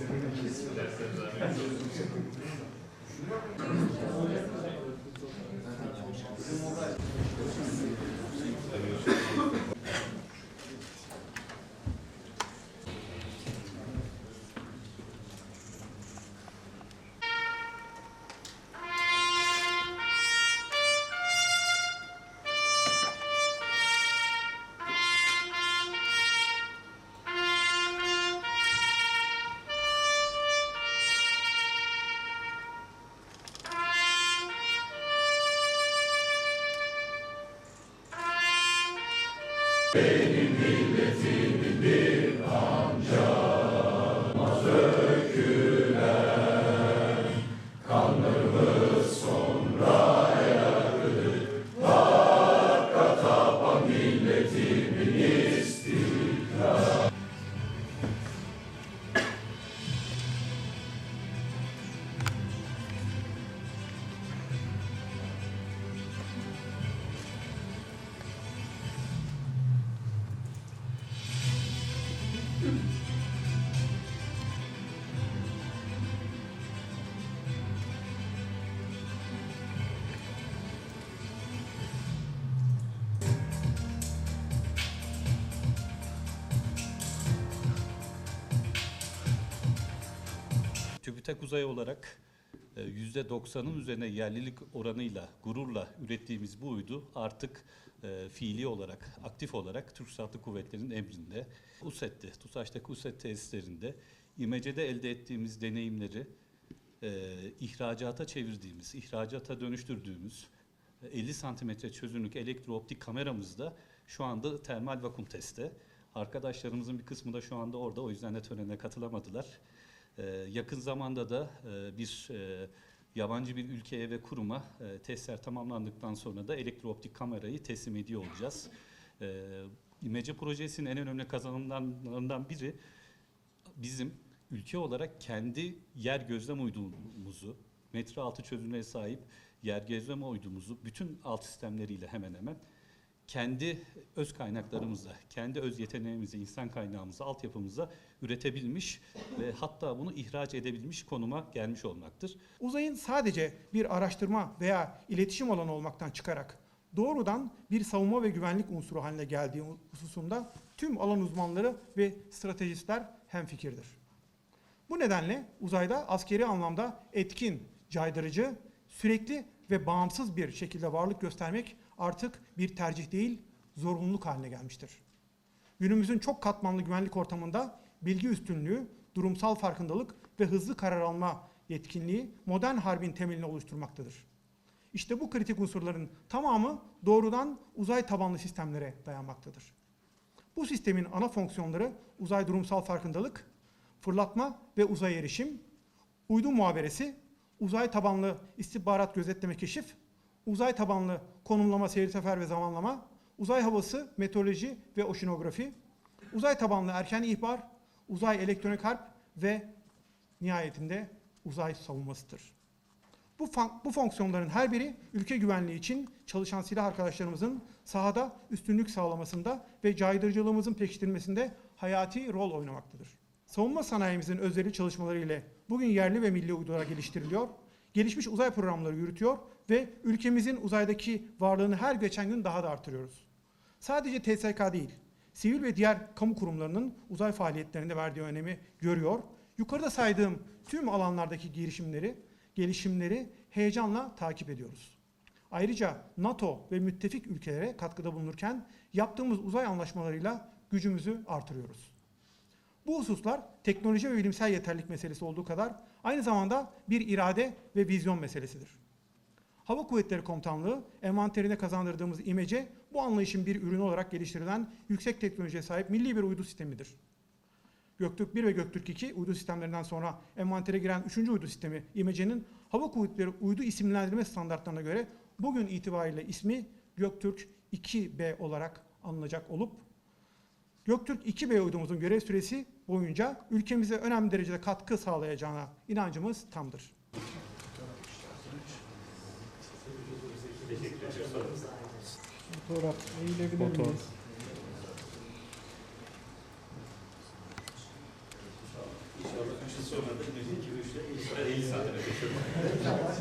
C'est une question. Beni milleti, beni. TÜBİTAK Uzay olarak e, %90'ın üzerine yerlilik oranıyla gururla ürettiğimiz bu uydu artık e, fiili olarak, aktif olarak Türk Silahlı Kuvvetleri'nin emrinde. USET'te, TUSAŞ'taki USET tesislerinde İMECE'de elde ettiğimiz deneyimleri e, ihracata çevirdiğimiz, ihracata dönüştürdüğümüz e, 50 santimetre çözünürlük elektrooptik kameramızda şu anda termal vakum testte. Arkadaşlarımızın bir kısmı da şu anda orada o yüzden de törene katılamadılar. Ee, yakın zamanda da e, bir e, yabancı bir ülkeye ve kuruma e, testler tamamlandıktan sonra da elektrooptik kamerayı teslim ediyor olacağız. Ee, İmece projesinin en önemli kazanımlarından biri bizim ülke olarak kendi yer gözlem uydumuzu, metre altı çözünürlüğe sahip yer gözlem uydumuzu bütün alt sistemleriyle hemen hemen kendi öz kaynaklarımızla, kendi öz yeteneğimizi, insan kaynağımızı, altyapımıza üretebilmiş ve hatta bunu ihraç edebilmiş konuma gelmiş olmaktır. Uzayın sadece bir araştırma veya iletişim alanı olmaktan çıkarak doğrudan bir savunma ve güvenlik unsuru haline geldiği hususunda tüm alan uzmanları ve stratejistler hemfikirdir. Bu nedenle uzayda askeri anlamda etkin, caydırıcı, sürekli ve bağımsız bir şekilde varlık göstermek artık bir tercih değil, zorunluluk haline gelmiştir. Günümüzün çok katmanlı güvenlik ortamında bilgi üstünlüğü, durumsal farkındalık ve hızlı karar alma yetkinliği modern harbin temelini oluşturmaktadır. İşte bu kritik unsurların tamamı doğrudan uzay tabanlı sistemlere dayanmaktadır. Bu sistemin ana fonksiyonları uzay durumsal farkındalık, fırlatma ve uzay erişim, uydu muhaberesi, uzay tabanlı istihbarat gözetleme keşif, uzay tabanlı konumlama, seyir sefer ve zamanlama, uzay havası, meteoroloji ve oşinografi, uzay tabanlı erken ihbar, uzay elektronik harp ve nihayetinde uzay savunmasıdır. Bu, bu fonksiyonların her biri ülke güvenliği için çalışan silah arkadaşlarımızın sahada üstünlük sağlamasında ve caydırıcılığımızın pekiştirilmesinde hayati rol oynamaktadır. Savunma sanayimizin özveri çalışmaları ile bugün yerli ve milli uydular geliştiriliyor, gelişmiş uzay programları yürütüyor ve ülkemizin uzaydaki varlığını her geçen gün daha da artırıyoruz. Sadece TSK değil, sivil ve diğer kamu kurumlarının uzay faaliyetlerinde verdiği önemi görüyor. Yukarıda saydığım tüm alanlardaki girişimleri, gelişimleri heyecanla takip ediyoruz. Ayrıca NATO ve müttefik ülkelere katkıda bulunurken yaptığımız uzay anlaşmalarıyla gücümüzü artırıyoruz. Bu hususlar teknoloji ve bilimsel yeterlilik meselesi olduğu kadar aynı zamanda bir irade ve vizyon meselesidir. Hava Kuvvetleri Komutanlığı envanterine kazandırdığımız imece bu anlayışın bir ürünü olarak geliştirilen yüksek teknolojiye sahip milli bir uydu sistemidir. Göktürk 1 ve Göktürk 2 uydu sistemlerinden sonra envantere giren 3. uydu sistemi İmece'nin Hava Kuvvetleri uydu isimlendirme standartlarına göre bugün itibariyle ismi Göktürk 2B olarak anılacak olup Göktürk 2B uydumuzun görev süresi boyunca ülkemize önemli derecede katkı sağlayacağına inancımız tamdır. Fotoğraf eğilebilir miyiz? İnşallah 3 yıl sonra da 1, 2, 3'te İsa. İsa.